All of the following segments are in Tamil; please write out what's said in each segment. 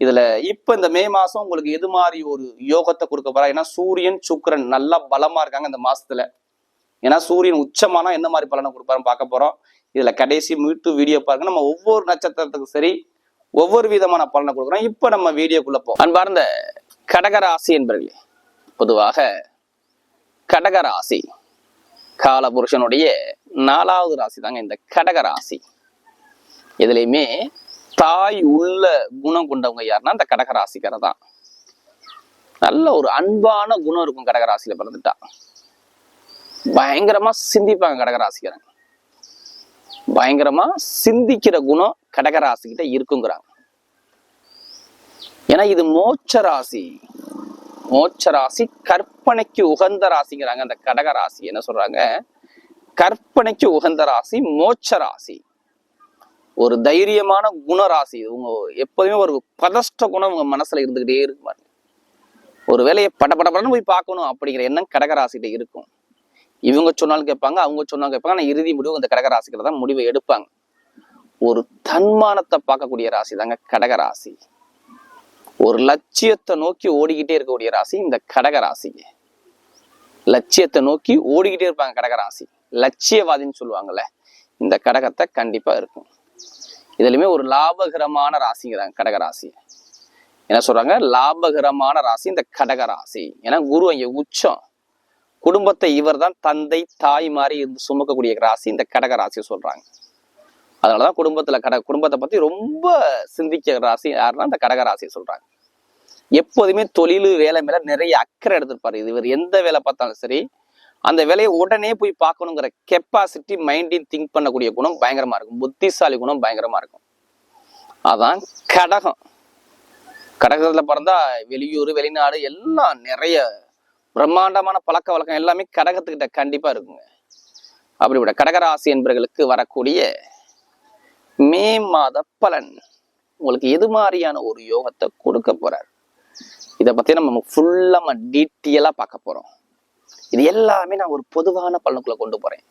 இதுல இப்ப இந்த மே மாசம் உங்களுக்கு எது மாதிரி ஒரு யோகத்தை கொடுக்க போறா? ஏன்னா சூரியன் சுக்கிரன் நல்லா பலமா இருக்காங்க இந்த மாசத்துல. ஏன்னா சூரியன் உச்சமானா என்ன மாதிரி பலனை கொடுப்பாருன்னு பார்க்க போறோம். இதுல கடைசி மீட்டு வீடியோ பாருங்க. நம்ம ஒவ்வொரு நட்சத்திரத்துக்கும் சரி ஒவ்வொரு விதமான பலனை கொடுக்குறோம். இப்ப நம்ம வீடியோக்குள்ள போ அன்பார்ந்த கடகராசி என்பர்களே பொதுவாக கடகராசி கால புருஷனுடைய நாலாவது ராசி தாங்க இந்த கடகராசி. எதுலையுமே தாய் உள்ள குணம் கொண்டவங்க யாருன்னா இந்த கடகராசிக்கார தான். நல்ல ஒரு அன்பான குணம் இருக்கும் கடகராசியில பிறந்துட்டா. பயங்கரமா சிந்திப்பாங்க கடகராசிக்காரங்க பயங்கரமா சிந்திக்கிற குணம் கடகராசிக்கிட்ட இருக்குங்கிறாங்க ஏன்னா இது மோட்ச ராசி மோட்ச ராசி கற்பனைக்கு உகந்த ராசிங்கிறாங்க அந்த கடக ராசி என்ன சொல்றாங்க? கற்பனைக்கு உகந்த ராசி மோட்ச ராசி ஒரு தைரியமான குணராசி. உங்க எப்போதுமே ஒரு பதஷ்ட குணம் உங்க மனசுல இருந்துகிட்டே இருக்கும் பாருங்க. ஒரு வேலையை பட படப்படன்னு போய் பார்க்கணும் அப்படிங்கிற எண்ணம் கடகராசிகிட்ட இருக்கும். இவங்க சொன்னாலும் கேட்பாங்க அவங்க சொன்னாலும் கேட்பாங்க. ஆனால் இறுதி முடிவு இந்த கடகராசிக்கிட்ட தான் முடிவை எடுப்பாங்க. ஒரு தன்மானத்தை பார்க்கக்கூடிய ராசி தாங்க கடகராசி. ஒரு லட்சியத்தை நோக்கி ஓடிக்கிட்டே இருக்கக்கூடிய ராசி இந்த கடகராசி. லட்சியத்தை நோக்கி ஓடிக்கிட்டே இருப்பாங்க கடகராசி. லட்சியவாதின்னு சொல்லுவாங்கல்ல இந்த கடகத்தை கண்டிப்பா இருக்கும். இதுலையுமே ஒரு லாபகரமான ராசிங்கிறாங்க கடகராசி என்ன சொல்றாங்க? லாபகரமான ராசி இந்த கடக ராசி. ஏன்னா குரு அங்க உச்சம். குடும்பத்தை இவர் தான் தந்தை தாய் மாதிரி இருந்து சுமக்கக்கூடிய ராசி இந்த கடக ராசி சொல்றாங்க. அதனாலதான் குடும்பத்துல கட குடும்பத்தை பத்தி ரொம்ப சிந்திக்கிற ராசி யாருன்னா இந்த கடக ராசி சொல்றாங்க. எப்போதுமே தொழில் வேலை மேல நிறைய அக்கறை எடுத்திருப்பாரு. இது இவர் எந்த வேலை பார்த்தாலும் சரி அந்த வேலையை உடனே போய் பார்க்கணுங்கிற கெப்பாசிட்டி மைண்டின் திங்க் பண்ணக்கூடிய குணம் பயங்கரமா இருக்கும். புத்திசாலி குணம் பயங்கரமா இருக்கும். அதான் கடகம். கடகத்துல பிறந்தா வெளியூர் வெளிநாடு எல்லாம் நிறைய பிரம்மாண்டமான பழக்க வழக்கம் எல்லாமே கடகத்துக்கிட்ட கண்டிப்பா இருக்குங்க. அப்படிப்பட்ட கடகராசி என்பவர்களுக்கு வரக்கூடிய மே மாத பலன் உங்களுக்கு எது மாதிரியான ஒரு யோகத்தை கொடுக்க போறார்? இதை பத்தி நம்ம ஃபுல்லா நம்ம டீட்டெயிலா பார்க்க போறோம். இது எல்லாமே நான் ஒரு பொதுவான பலனுக்குள்ள கொண்டு போறேன்.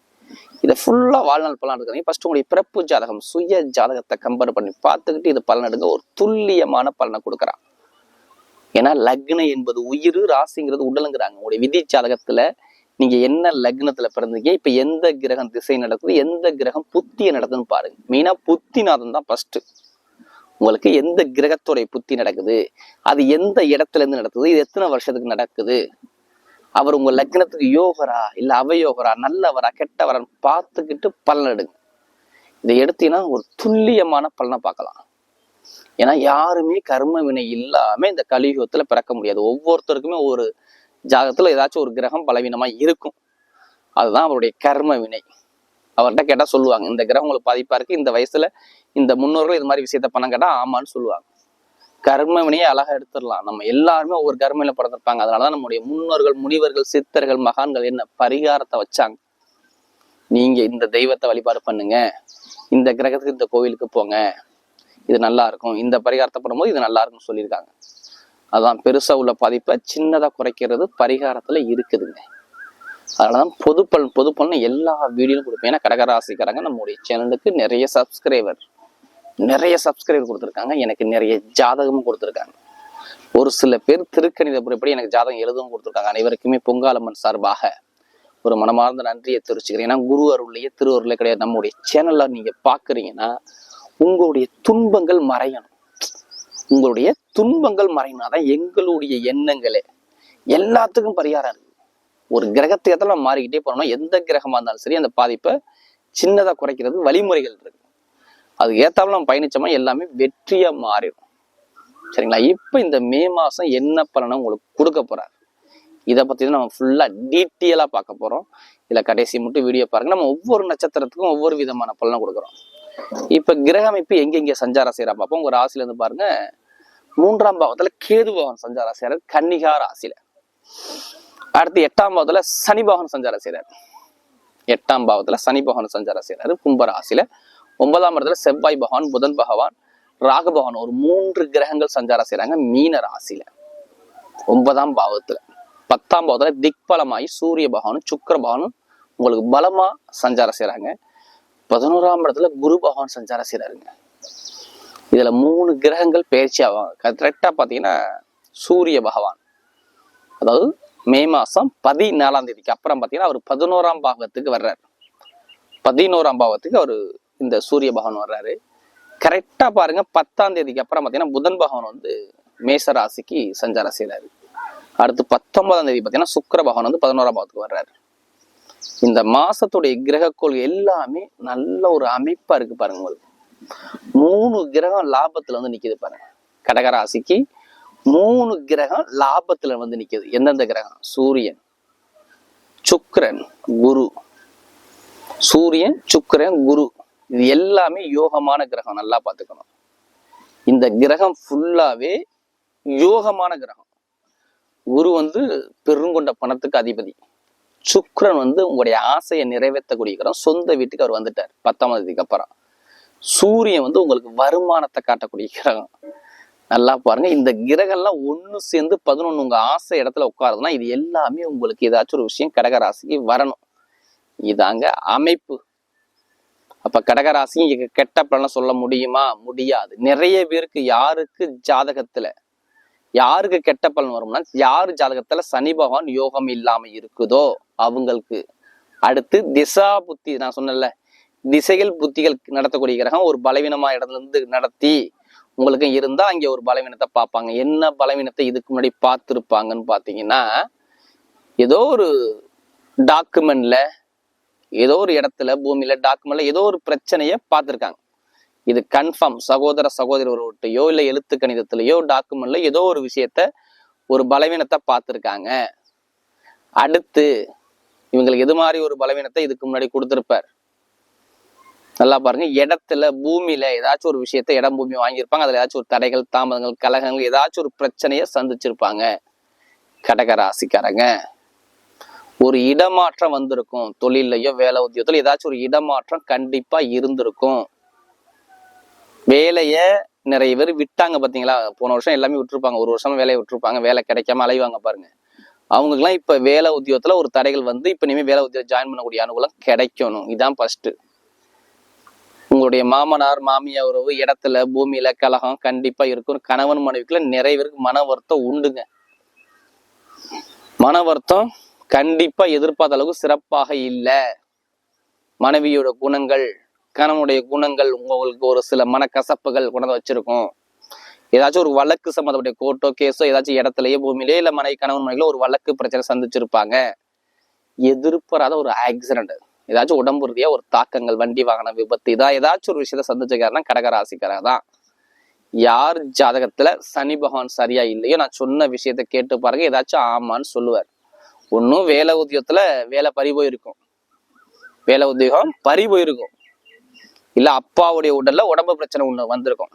இதை ஃபுல்லா வாழ்நாள் பலன் எடுக்கிறீங்க ஃபர்ஸ்ட் உங்களுடைய பிறப்பு ஜாதகம் சுய ஜாதகத்தை கம்பேர் பண்ணி பார்த்துக்கிட்டு இது பலன் எடுங்க. ஒரு துல்லியமான பலனை கொடுக்குறான் ஏன்னா லக்னம் என்பது உயிர் ராசிங்கிறது உடலுங்கிறாங்க. உங்களுடைய விதி ஜாதகத்துல நீங்க என்ன லக்னத்துல பிறந்தீங்க இப்ப எந்த கிரகம் திசை நடக்குது எந்த கிரகம் புத்திய நடக்குதுன்னு பாருங்க. மெயினா புத்திநாதன் தான் ஃபர்ஸ்ட் உங்களுக்கு எந்த கிரகத்துடைய புத்தி நடக்குது அது எந்த இடத்துல இருந்து நடக்குது இது எத்தனை வருஷத்துக்கு நடக்குது அவர் உங்க லக்னத்துக்கு யோகரா இல்ல அவயோகரா நல்லவரா கெட்டவரான்னு பார்த்துக்கிட்டு பலன் எடுங்க. இதை எடுத்தீங்கன்னா ஒரு துல்லியமான பலனை பார்க்கலாம். ஏன்னா யாருமே கர்ம வினை இல்லாம இந்த கலியுகத்துல பிறக்க முடியாது. ஒவ்வொருத்தருக்குமே ஒரு ஜாதகத்துல ஏதாச்சும் ஒரு கிரகம் பலவீனமா இருக்கும். அதுதான் அவருடைய கர்ம வினை. அவர்கிட்ட கேட்டா சொல்லுவாங்க இந்த கிரகம் உங்களுக்கு பாதிப்பா இருக்கு இந்த வயசுல இந்த முன்னோர்கள் இது மாதிரி விஷயத்த பண்ண கேட்டா ஆமான்னு சொல்லுவாங்க. கர்மவினையை அழகா எடுத்துடலாம். நம்ம எல்லாருமே ஒவ்வொரு கர்மையில பிறந்திருப்பாங்க அதனாலதான் நம்முடைய முன்னோர்கள் முனிவர்கள் சித்தர்கள் மகான்கள் என்ன பரிகாரத்தை வச்சாங்க. நீங்க இந்த தெய்வத்தை வழிபாடு பண்ணுங்க. இந்த கிரகத்துக்கு இந்த கோவிலுக்கு போங்க. இது நல்லா இருக்கும். இந்த பரிகாரத்தை பண்ணும்போது இது நல்லா இருக்கும்னு சொல்லியிருக்காங்க. அதான் பெருசா உள்ள பாதிப்பை சின்னதா குறைக்கிறது பரிகாரத்துல இருக்குதுங்க. அதனாலதான் பொதுப்பல் பொதுப்பல்னு எல்லா வீடியோலும் கொடுப்பேன். ஏன்னா கடகராசிக்காரங்க நம்முடைய சேனலுக்கு நிறைய சப்ஸ்கிரைபர் நிறைய சப்ஸ்கிரைபர் கொடுத்துருக்காங்க. எனக்கு நிறைய ஜாதகமும் கொடுத்துருக்காங்க. ஒரு சில பேர் திருக்கணித முறைப்படி எனக்கு ஜாதகம் எழுதவும் கொடுத்துருக்காங்க. அனைவருக்குமே பொங்காலம்மன் சார்பாக ஒரு மனமார்ந்த நன்றியை தெரிவிச்சுக்கிறேன். ஏன்னா குரு அருள்லையே திருவருளே கிடையாது. நம்முடைய சேனல்ல நீங்க பாக்குறீங்கன்னா உங்களுடைய துன்பங்கள் மறையணும். உங்களுடைய துன்பங்கள் மறையணும் அதான் எங்களுடைய எண்ணங்களே எல்லாத்துக்கும் பரிகாரம் இருக்கு. ஒரு கிரகத்தை எத்தனை மாறிக்கிட்டே போனோம்னா எந்த கிரகமா இருந்தாலும் சரி அந்த பாதிப்பை சின்னதா குறைக்கிறது வழிமுறைகள் இருக்கு. அது ஏத்தாப்புல நம்ம பயணிச்சோமா எல்லாமே வெற்றியா மாறிடும். சரிங்களா? இப்ப இந்த மே மாசம் என்ன பலனை உங்களுக்கு கொடுக்க போறாரு? இதை பத்தி தான் நம்ம ஃபுல்லா டீட்டெயிலாக பார்க்க போறோம். இதுல கடைசி மட்டும் வீடியோ பாருங்க. நம்ம ஒவ்வொரு நட்சத்திரத்துக்கும் ஒவ்வொரு விதமான பலனை கொடுக்குறோம். இப்ப கிரக அமைப்பு எங்கெங்க சஞ்சாரம் செய்கிறா பார்ப்போம். ஒரு ராசிலேருந்து பாருங்க. மூன்றாம் பாவத்துல கேது பவன் சஞ்சாரம் செய்கிறார் கன்னிகா ராசியில். அடுத்து எட்டாம் பாவத்தில் சனி பவன் சஞ்சாரம் செய்யறாரு எட்டாம் பாவத்துல சனி பவன் சஞ்சாரம் செய்கிறாரு கும்ப ஒன்பதாம் இடத்துல செவ்வாய் பகவான் புதன் பகவான் ராகு பகவான் ஒரு மூன்று கிரகங்கள் சஞ்சாரம் செய்யறாங்க மீன ராசியில. ஒன்பதாம் பாவத்துல. பத்தாம் பாவத்துல திக்பலமாயி சூரிய பகவானும் சுக்கர பகவானும் உங்களுக்கு பலமா சஞ்சாரம் செய்யறாங்க பதினோராம் இடத்துல குரு பகவான் சஞ்சாரம் செய்யறாருங்க இதுல மூணு கிரகங்கள் பயிற்சி ஆவாங்க கரெக்டா பாத்தீங்கன்னா சூரிய பகவான். அதாவது மே மாசம் பதினாலாம் தேதிக்கு அப்புறம் பாத்தீங்கன்னா அவர் பதினோராம் பாவத்துக்கு வர்றாரு. பதினோராம் பாவத்துக்கு அவர் இந்த சூரிய பகவான் வர்றாரு. கரெக்டா பாருங்க பத்தாம் தேதிக்கு அப்புறம் பாத்தீங்கன்னா புதன் பகவான் வந்து மேச ராசிக்கு சஞ்சாரம் செய்யறாரு அடுத்து பத்தொன்பதாம் தேதி பாத்தீங்கன்னா சுக்கிர பகவான் வந்து பதினோராம் பாவத்துக்கு வர்றாரு. இந்த மாசத்துடைய கிரகக்கோள் எல்லாமே நல்ல ஒரு அமைப்பா இருக்கு பாருங்க உங்களுக்கு. மூணு கிரகம் லாபத்துல வந்து நிக்குது பாருங்க. கடகராசிக்கு மூணு கிரகம் லாபத்துல வந்து நிக்குது. எந்தெந்த கிரகம்? சூரியன் சுக்கரன் குரு. சூரியன் சுக்கரன் குரு. இது எல்லாமே யோகமான கிரகம் நல்லா பார்த்துக்கணும். இந்த கிரகம் ஃபுல்லாவே யோகமான கிரகம். குரு வந்து பெருங்கொண்ட பணத்துக்கு அதிபதி. சுக்ரன் வந்து உங்களுடைய ஆசையை நிறைவேற்றக்கூடிய கிரகம். சொந்த வீட்டுக்கு அவர் வந்துட்டார் பத்தாம் தேதிக்கு அப்புறம். சூரியன் வந்து உங்களுக்கு வருமானத்தை காட்டக்கூடிய கிரகம். நல்லா பாருங்க இந்த கிரகம்லாம் ஒன்று சேர்ந்து பதினொன்று உங்க ஆசை இடத்துல உட்காருதுன்னா இது எல்லாமே உங்களுக்கு ஏதாச்சும் ஒரு விஷயம் கடகராசிக்கு வரணும். இதாங்க அமைப்பு. அப்ப கடகராசி இங்க கெட்ட பலன் சொல்ல முடியுமா? முடியாது. நிறைய பேருக்கு யாருக்கு ஜாதகத்துல யாருக்கு கெட்ட பலன் வரும்னா யாரு ஜாதகத்துல சனி பகவான் யோகம் இல்லாம இருக்குதோ அவங்களுக்கு. அடுத்து திசா புத்தி நான் சொன்னேன்ல திசைகள் புத்திகள் நடத்தக்கூடிய கிரகம் ஒரு பலவீனமா இடத்துல இருந்து நடத்தி உங்களுக்கு இருந்தா அங்கே ஒரு பலவீனத்தை பார்ப்பாங்க. என்ன பலவீனத்தை இதுக்கு முன்னாடி பார்த்துருப்பாங்கன்னு பார்த்தீங்கன்னா ஏதோ ஒரு டாக்குமெண்ட்ல ஏதோ ஒரு இடத்துல பூமியில டாக்குமெண்ட்ல ஏதோ ஒரு பிரச்சனையை பார்த்துருக்காங்க. இது கன்ஃபார்ம் சகோதர சகோதரி ஒருவர்கிட்டயோ இல்லை எழுத்து கணிதத்திலேயோ டாக்குமெண்ட்ல ஏதோ ஒரு விஷயத்த ஒரு பலவீனத்தை பார்த்துருக்காங்க. அடுத்து இவங்களுக்கு எது மாதிரி ஒரு பலவீனத்தை இதுக்கு முன்னாடி கொடுத்துருப்பார்? நல்லா பாருங்க. இடத்துல பூமியில ஏதாச்சும் ஒரு விஷயத்த இடம் பூமி வாங்கியிருப்பாங்க. அதுல ஏதாச்சும் ஒரு தடைகள் தாமதங்கள் கலகங்கள் ஏதாச்சும் ஒரு பிரச்சனையை சந்திச்சிருப்பாங்க. கடகராசிக்காரங்க ஒரு இடமாற்றம் வந்திருக்கும் தொழிலையோ வேலை உத்தியோகத்துல ஏதாச்சும் ஒரு இடமாற்றம் கண்டிப்பா இருந்திருக்கும். வேலைய நிறைய பேர் விட்டாங்க பாத்தீங்களா? போன வருஷம் எல்லாமே விட்டுருப்பாங்க. ஒரு வருஷம் வேலையை விட்டுருப்பாங்க. வேலை கிடைக்காம அலைவாங்க பாருங்க. அவங்களுக்குலாம் இப்ப வேலை உத்தியோகத்துல ஒரு தடைகள் வந்து இப்ப இனிமேல் வேலை உத்தியோகம் ஜாயின் பண்ணக்கூடிய அனுகூலம் கிடைக்கணும். இதுதான் ஃபர்ஸ்ட் உங்களுடைய மாமனார் மாமியார் உறவு இடத்துல பூமியில கலகம் கண்டிப்பா இருக்கும். கணவன் மனைவிக்குள்ள நிறைய பேருக்கு மன வருத்தம் உண்டுங்க. மன வருத்தம் கண்டிப்பா எதிர்பார்த்த அளவுக்கு சிறப்பாக இல்லை. மனைவியோட குணங்கள் கணவனுடைய குணங்கள் உங்களுக்கு ஒரு சில மனக்கசப்புகள் கொண்டு வச்சிருக்கும். ஏதாச்சும் ஒரு வழக்கு சம்மந்தப்பட்ட கோர்ட்டோ கேஸோ ஏதாச்சும் இடத்துலயோ பூமியிலே இல்ல மனைவி கணவன் மனைவிலோ ஒரு வழக்கு பிரச்சனை சந்திச்சிருப்பாங்க. எதிர்பாராத ஒரு ஆக்சிடென்ட் ஏதாச்சும் உடம்பு ரீதியா ஒரு தாக்கங்கள் வண்டி வாகன விபத்து இதான் ஏதாச்சும் ஒரு விஷயத்த சந்திச்சுக்காருன்னா கடகராசிக்காரா தான் யார் ஜாதகத்துல சனி பகவான் சரியா இல்லையோ நான் சொன்ன விஷயத்த கேட்டு பாருங்க ஏதாச்சும் ஆமான்னு சொல்லுவார். ஒன்றும் வேலை உத்தியோகத்தில் வேலை பறி போயிருக்கும். வேலை உத்தியோகம் பறி போயிருக்கும். இல்லை அப்பாவுடைய உடலில் உடம்பு பிரச்சனை ஒன்று வந்திருக்கும்.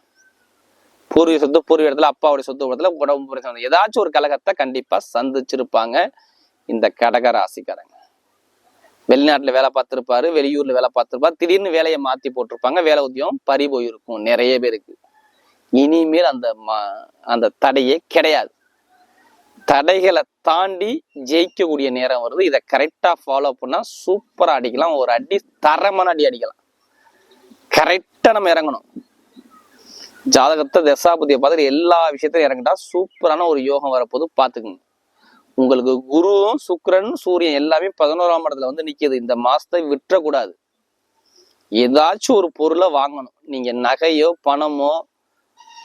பூர்வீக சொத்து பூர்வீக இடத்துல அப்பாவுடைய சொத்து இடத்துல உடம்பு பிரச்சனை வந்து ஏதாச்சும் ஒரு கலகத்தை கண்டிப்பாக சந்திச்சிருப்பாங்க இந்த கடக ராசிக்காரங்க வெளிநாட்டில் வேலை பார்த்துருப்பாரு வெளியூரில் வேலை பார்த்துருப்பாரு திடீர்னு வேலையை மாற்றி போட்டிருப்பாங்க வேலை உத்தியோகம் பறி போயிருக்கும் நிறைய பேருக்கு. இனிமேல் அந்த ம- அந்த தடையே கிடையாது. தடைகளை தாண்டி ஜெயிக்கக்கூடிய நேரம் வருது. இதை கரெக்டாக ஃபாலோ பண்ணால் சூப்பராக அடிக்கலாம். ஒரு அடி தரமான அடி அடிக்கலாம். கரெக்டாக நம்ம இறங்கணும். ஜாதகத்தை தசாபதியை பார்த்துட்டு எல்லா விஷயத்தையும் இறங்கிட்டா சூப்பரான ஒரு யோகம் வரப்போது பார்த்துக்குங்க. உங்களுக்கு குருவும் சுக்கிரன் சூரியன் எல்லாமே பதினோராம் இடத்துல வந்து நிற்கிது இந்த மாசத்தை விட்டுறக்கூடாது. ஏதாச்சும் ஒரு பொருளை வாங்கணும். நீங்க நகையோ பணமோ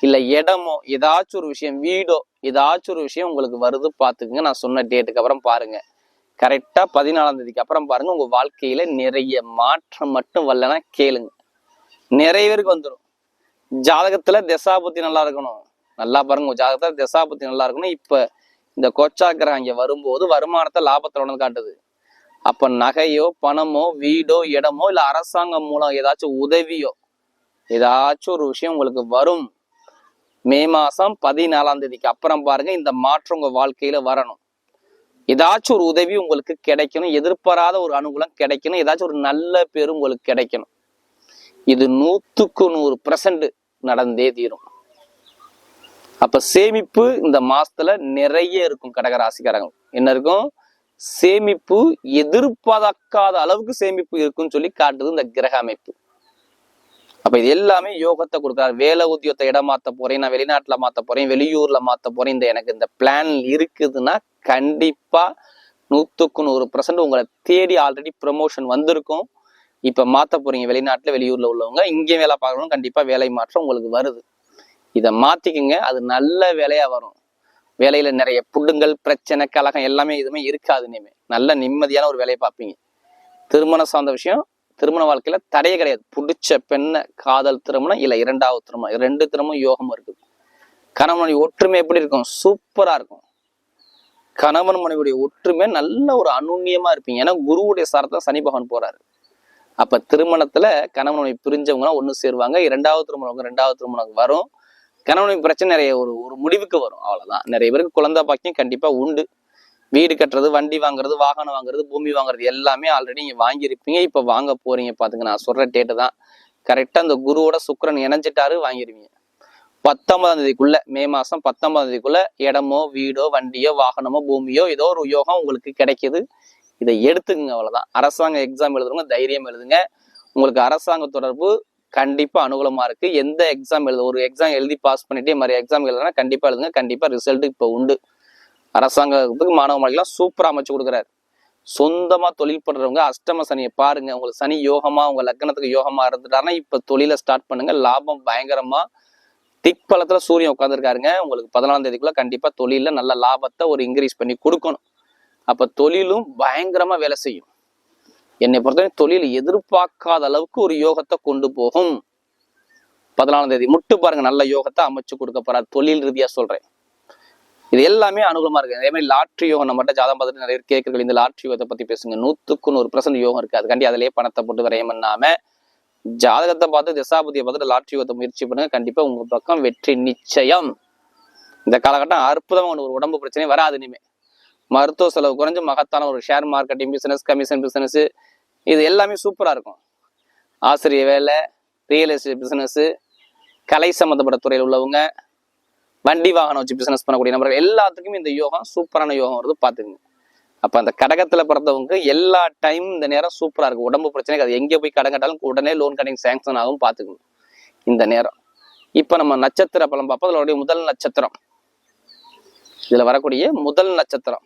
இல்லை இடமோ ஏதாச்சும் ஒரு விஷயம் வீடோ ஏதாச்சும் ஒரு விஷயம் உங்களுக்கு வருது பார்த்துக்குங்க. நான் சொன்ன டேட்டுக்கு அப்புறம் பாருங்க. கரெக்டா பதினாலாம் தேதிக்கு அப்புறம் பாருங்க. உங்கள் வாழ்க்கையில நிறைய மாற்றம் மட்டும் வரலன்னா கேளுங்க. நிறைய பேருக்கு வந்துடும் ஜாதகத்துல திசாபுத்தி நல்லா இருக்கணும். நல்லா பாருங்க உங்க ஜாதகத்துல திசாபுத்தி நல்லா இருக்கணும். இப்போ இந்த கோச்சாக்கிரகம் இங்கே வரும்போது வருமானத்தை லாபத்தில் உணர்ந்து காட்டுது. அப்போ நகையோ பணமோ வீடோ இடமோ இல்லை அரசாங்கம் மூலம் ஏதாச்சும் உதவியோ ஏதாச்சும் ஒரு விஷயம் உங்களுக்கு வரும். மே மாசம் பதினாலாம் தேதிக்கு அப்புறம் பாருங்க இந்த மாற்றம் உங்க வாழ்க்கையில வரணும். ஏதாச்சும் ஒரு உதவி உங்களுக்கு கிடைக்கணும் எதிர்பாராத ஒரு அனுகூலம் கிடைக்கணும் ஏதாச்சும் ஒரு நல்ல பேர் உங்களுக்கு கிடைக்கணும். இது நூத்துக்கு நூறு பிரசன்ட் நடந்தே தீரும். அப்ப சேமிப்பு இந்த மாசத்துல நிறைய இருக்கும் கடகராசிக்காரங்க. என்ன இருக்கும்? சேமிப்பு எதிர்பார்க்காத அளவுக்கு சேமிப்பு இருக்குன்னு சொல்லி காட்டுது இந்த கிரக அமைப்பு. அப்ப இது எல்லாமே யோகத்தை கொடுக்குறாரு. வேலை உத்தியோகத்தை இடம் மாத்த போறேன் நான் வெளிநாட்டுல மாத்த போறேன் வெளியூர்ல மாத்த போறேன். இந்த எனக்கு இந்த பிளான் இருக்குதுன்னா கண்டிப்பா நூத்துக்கு நூறு பர்சன்ட் உங்களை தேடி ஆல்ரெடி ப்ரமோஷன் வந்திருக்கும். இப்ப மாத்த போறீங்க வெளிநாட்டுல வெளியூர்ல உள்ளவங்க இங்கே வேலை பார்க்கணும் கண்டிப்பா வேலை மாற்றம் உங்களுக்கு வருது. இதை மாத்திக்குங்க அது நல்ல வேலையா வரும். வேலையில நிறைய புடுங்கள் பிரச்சனை கலகம் எல்லாமே எதுவுமே இருக்காது இனிமே. நல்ல நிம்மதியான ஒரு வேலையை பார்ப்பீங்க. திருமணம் சார்ந்த விஷயம் திருமண வாழ்க்கையில தடையே கிடையாது. பிடிச்ச பெண்ணை காதல் திருமணம் இல்லை இரண்டாவது திருமணம் ரெண்டு திருமணம் யோகம் இருக்குது. கணவன் மனைவி ஒற்றுமை எப்படி இருக்கும்? சூப்பரா இருக்கும். கணவன் மனைவியுடைய ஒற்றுமை நல்ல ஒரு அனுண்ணியமா இருப்பீங்க. ஏன்னா குருவுடைய சாரத்தை சனி பகவான் போறாரு. அப்ப திருமணத்துல கணவன் மனைவி பிரிஞ்சவங்க சேருவாங்க. இரண்டாவது திருமணம் ரெண்டாவது திருமணம் வரும். கணவன் பிரச்சனை நிறைய ஒரு ஒரு முடிவுக்கு வரும். அவ்வளவுதான். நிறைய பேருக்கு குழந்தை பாக்கியம் கண்டிப்பா உண்டு. வீடு கட்டுறது வண்டி வாங்குறது வாகனம் வாங்குறது பூமி வாங்குறது எல்லாமே ஆல்ரெடி நீங்கள் வாங்கியிருப்பீங்க. இப்போ வாங்க போறீங்க பாத்துங்க நான் சொல்ற டேட்டு தான். கரெக்டாக அந்த குருவோட சுக்கிரன் இணைஞ்சிட்டாரு வாங்கிடுவீங்க பத்தொன்பதாம் தேதிக்குள்ள மே மாசம் பத்தொன்பதாம் தேதிக்குள்ள இடமோ வீடோ வண்டியோ வாகனமோ பூமியோ ஏதோ ஒரு யோகம் உங்களுக்கு கிடைக்குது. இதை எடுத்துக்கங்க அவ்வளோதான் அரசாங்க எக்ஸாம் எழுதுறவங்க தைரியம் எழுதுங்க. உங்களுக்கு அரசாங்க தொடர்பு கண்டிப்பா அனுகூலமா இருக்கு. எந்த எக்ஸாம் எழுது ஒரு எக்ஸாம் எழுதி பாஸ் பண்ணிட்டு மாதிரி எக்ஸாம் எழுதுனா கண்டிப்பா எழுதுங்க. கண்டிப்பா ரிசல்ட் இப்போ உண்டு. அரசாங்கத்துக்கு மாணவ மாணவிகளாம் சூப்பராக அமைச்சு கொடுக்குறாரு. சொந்தமாக தொழில் பண்ணுறவங்க அஷ்டம சனியை பாருங்க. உங்களுக்கு சனி யோகமாக உங்கள் லக்னத்துக்கு யோகமாக இருந்துட்டாருன்னா இப்போ தொழிலை ஸ்டார்ட் பண்ணுங்க. லாபம் பயங்கரமாக திக்பலத்தில் சூரியன் உட்காந்துருக்காருங்க உங்களுக்கு பதினாலாம் தேதிக்குள்ளே கண்டிப்பாக தொழிலில் நல்ல லாபத்தை ஒரு இன்க்ரீஸ் பண்ணி கொடுக்கணும். அப்போ தொழிலும் பயங்கரமாக வேலை செய்யும். என்னை பொறுத்தவரை தொழில் எதிர்பார்க்காத அளவுக்கு ஒரு யோகத்தை கொண்டு போகும். பதினாலாம் தேதி முட்டு பாருங்க. நல்ல யோகத்தை அமைச்சு கொடுக்க போறார். தொழில் ரீதியா சொல்றேன். இது எல்லாமே அனுகூலமா இருக்கு. அதே மாதிரி லாட்ரி யோகம் நம்ம மட்டும் ஜாதகம் பார்த்துட்டு நிறைய கேட்கறது இந்த லாட்ரி யோகத்தை பத்தி பேசுங்க. நூத்துக்கு நூறு பர்சன்ட் யோகம் இருக்கு. அதுக்காண்டி அதிலேயே பணத்தை போட்டு விரயம் பண்ணாம ஜாதகத்தை பார்த்து திசாபதியை பார்த்துட்டு லாட்ரி யோகத்தை முயற்சி பண்ணுங்க. கண்டிப்பா உங்க பக்கம் வெற்றி நிச்சயம். இந்த காலகட்டம் அற்புதமா ஒரு உடம்பு பிரச்சனை வராது இனிமே. மருத்துவ செலவு குறைஞ்சு மகத்தான ஒரு share marketing business commission business இது எல்லாமே சூப்பரா இருக்கும். ஆசிரிய வேலை ரியல் எஸ்டேட் பிசினஸ் கலை சம்மந்தப்பட்ட துறையில் உள்ளவங்க வண்டி வாகனம் வச்சு பிசினஸ் பண்ணக்கூடிய நபர்கள் எல்லாத்துக்குமே இந்த யோகம் சூப்பரான யோகம் வருது பார்த்துக்குங்க. அப்ப அந்த கடகத்துல பிறந்தவங்க எல்லா டைம் இந்த நேரம் சூப்பரா இருக்கும் உடம்பு பிரச்சனைக்கு அது எங்க போய் கடன் கட்டாலும் உடனே லோன் கட்டிங் சேங்ஷன் ஆகும் பாத்துக்கணும் இந்த நேரம். இப்ப நம்ம நட்சத்திர பலம் பார்ப்போம். அதோடைய முதல் நட்சத்திரம். இதுல வரக்கூடிய முதல் நட்சத்திரம்.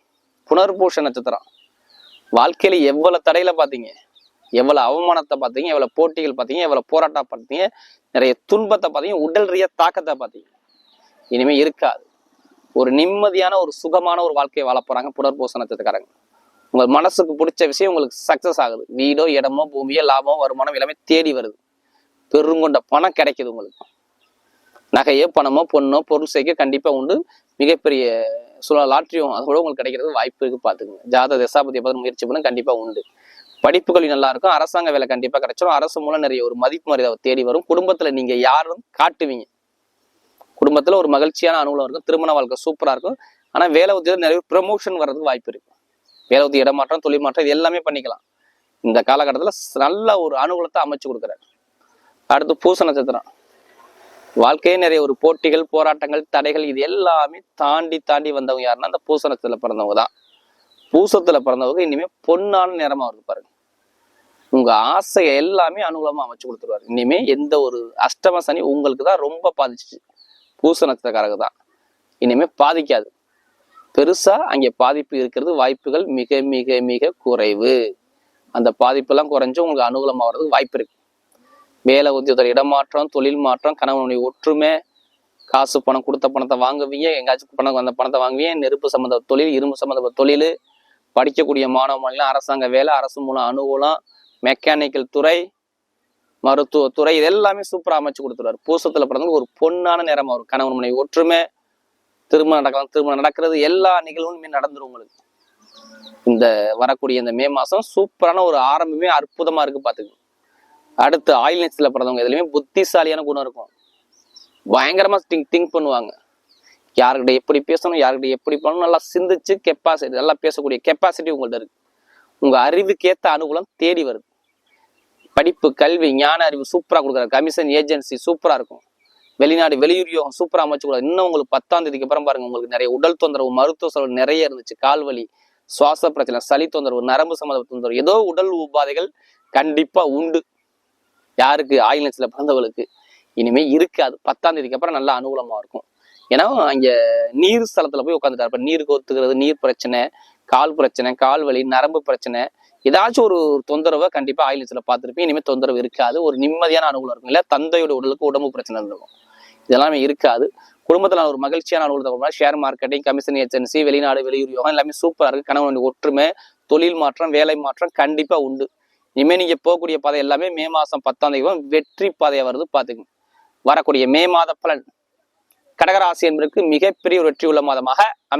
புனர்பூஷ நட்சத்திரம். வாழ்க்கையில எவ்வளவு தடையில பாத்தீங்க எவ்வளவு அவமானத்தை பார்த்தீங்க? எவ்வளவு போட்டிகள் பார்த்தீங்க? எவ்வளவு போராட்டம் பார்த்தீங்க? நிறைய துன்பத்தை பார்த்தீங்க? உடல் ரீதியா தாக்கத்தை பார்த்தீங்க. இனிமே இருக்காது. ஒரு நிம்மதியான ஒரு சுகமான ஒரு வாழ்க்கையை வாழ போறாங்க புனர்பூச நட்சத்திரக்காரங்க மனசுக்கு பிடிச்ச விஷயம் உங்களுக்கு சக்சஸ் ஆகுது. வீடோ இடமோ பூமியோ லாபமோ வருமானம் எல்லாமே தேடி வருது. பெருங்கொண்ட பணம் கிடைக்குது உங்களுக்கு. நகையோ பணமோ பொண்ணோ பொருள் சேர்க்க கண்டிப்பாக உண்டு. மிகப்பெரிய சுழ லாட்ரியும் அது கூட உங்களுக்கு கிடைக்கிறது வாய்ப்பு இருக்கு பார்த்துக்கோங்க. ஜாத தசாபதியை பார்த்து முயற்சி பண்ண கண்டிப்பாக உண்டு. படிப்பு கல்வி நல்லா இருக்கும். அரசாங்க வேலை கண்டிப்பாக கிடைச்சிடும் அரசு மூலம் நிறைய ஒரு மதிப்பு மரியாதை தேடி வரும். குடும்பத்துல நீங்க யாரும் காட்டுவீங்க. குடும்பத்துல ஒரு மகிழ்ச்சியான அனுகூலம் இருக்கும். திருமண வாழ்க்கை சூப்பரா இருக்கும். ஆனா வேலை உத்தியோகம் நிறைய ப்ரமோஷன் வர்றதுக்கு வாய்ப்பு இருக்கு வேலை உத்தி இடமாற்றம் தொழில் மாற்றம் இது எல்லாமே பண்ணிக்கலாம். இந்த காலகட்டத்தில் நல்ல ஒரு அனுகூலத்தை அமைச்சு கொடுக்குறாரு. அடுத்து பூச நட்சத்திரம். வாழ்க்கையே நிறைய ஒரு போட்டிகள் போராட்டங்கள் தடைகள் இது எல்லாமே தாண்டி தாண்டி வந்தவங்க யாருன்னா அந்த பூச நட்சத்திரத்தில் பிறந்தவங்க தான். பூசத்தில் பிறந்தவங்க இனிமேல் பொன்னான நேரமாக இருக்கு பாருங்க. உங்க ஆசையை எல்லாமே அனுகூலமா அமைச்சு கொடுத்துருவாரு. இனிமே எந்த ஒரு அஷ்டம சனி உங்களுக்கு தான் ரொம்ப பாதிச்சுச்சு. பூச நட்சத்திரக்காரங்க தான் இனிமே பாதிக்காது. பெருசா அங்கே பாதிப்பு இருக்கிறது வாய்ப்புகள் மிக மிக மிக குறைவு. அந்த பாதிப்பெல்லாம் குறைஞ்சு உங்களுக்கு அனுகூலம் வர்றதுக்கு வாய்ப்பு இருக்கு. வேலை உத்தியோகத்தில் இடமாற்றம் தொழில் மாற்றம் கணவனுடைய ஒற்றுமை காசு பணம் கொடுத்த பணத்தை வாங்குவீங்க எங்காச்சும் பணம் அந்த பணத்தை வாங்குவீங்க நெருப்பு சம்மந்த தொழில் இரும்பு சம்மந்த தொழில் படிக்கக்கூடிய மாணவ மாநிலம் அரசாங்க வேலை அரசு மூலம் அனுகூலம் மெக்கானிக்கல் துறை மருத்துவத்துறை இது எல்லாமே சூப்பராக அமைச்சு கொடுத்துருவாரு பூசத்தில் பிறந்தவங்க ஒரு பொண்ணான நேரமாக வரும். கணவன் மனைவி ஒற்றுமை திருமணம் நடக்கலாம் திருமணம் நடக்கிறது எல்லா நிகழ்வுமே நடந்துரும் உங்களுக்கு. இந்த வரக்கூடிய இந்த மே மாதம் சூப்பரான ஒரு ஆரம்பமே அற்புதமாக இருக்குது பார்த்துக்கு அடுத்து ஆயில் நெக்ஸ்ட்ல பிறந்தவங்க இதுலயுமே புத்திசாலியான குணம் இருக்கும். பயங்கரமாக திங்க் திங்க் பண்ணுவாங்க. யார்கிட்ட எப்படி பேசணும் யார்கிட்ட எப்படி பண்ணணும் நல்லா சிந்திச்சு கெப்பாசிட்டி நல்லா பேசக்கூடிய கெப்பாசிட்டி உங்கள்ட்ட இருக்கு. உங்கள் அறிவுக்கேற்ற அனுகூலம் தேடி வருது. படிப்பு கல்வி ஞான அறிவு சூப்பராக கொடுக்குறாரு. கமிஷன் ஏஜென்சி சூப்பராக இருக்கும். வெளிநாடு வெளியூர் யோகம் சூப்பராக அமைச்சு கொடுக்குறாரு. இன்னும் உங்களுக்கு பத்தாம் தேதிக்கு அப்புறம் பாருங்க உங்களுக்கு நிறைய உடல் தொந்தரவு மருத்துவ செலவு நிறைய இருந்துச்சு. கால் வலி சுவாச பிரச்சனை சளி தொந்தரவு நரம்பு சம்மந்த தொந்தரவு ஏதோ உடல் உபாதைகள் கண்டிப்பாக உண்டு. யாருக்கு? ஆயுள் நட்சத்திர இனிமேல் இனிமே இருக்காது. பத்தாம் தேதிக்கு அப்புறம் நல்லா அனுகூலமாக இருக்கும். ஏன்னா அங்கே நீர் ஸ்தலத்தில் போய் உட்காந்துட்டார் இப்போ நீர் கொத்துக்கிறது நீர் பிரச்சனை கால் பிரச்சனை கால் வலி நரம்பு பிரச்சனை ஏதாச்சும் ஒரு தொந்தரவை கண்டிப்பா ஆயில் பார்த்துருப்பேன். பார்த்துருப்பீங்க தொந்தரவு இருக்காது. ஒரு நிம்மதியான அனுகூலம் இருக்கும் இல்ல தந்தையோட உடலுக்கு உடம்பு பிரச்சனை இருந்திருக்கும் இதெல்லாமே இருக்காது. குடும்பத்தில் ஒரு மகிழ்ச்சியான அனுகூலத்தை ஷேர் மார்க்கெட்டிங் கமிஷன் ஏஜென்சி வெளிநாடு வெளியூர் யோகம் எல்லாமே சூப்பரா இருக்கு. கணவன் ஒற்றுமை தொழில் மாற்றம் வேலை மாற்றம் கண்டிப்பா உண்டு. இனிமே நீங்க போகக்கூடிய பாதை எல்லாமே மே மாசம் பத்தாம் தேதி வெற்றி பாதையை வருது பாத்துக்கங்க வரக்கூடிய மே மாத பலன். கடகராசி என்பதற்கு மிகப்பெரிய ஒரு வெற்றி உள்ள மாதமாக அமை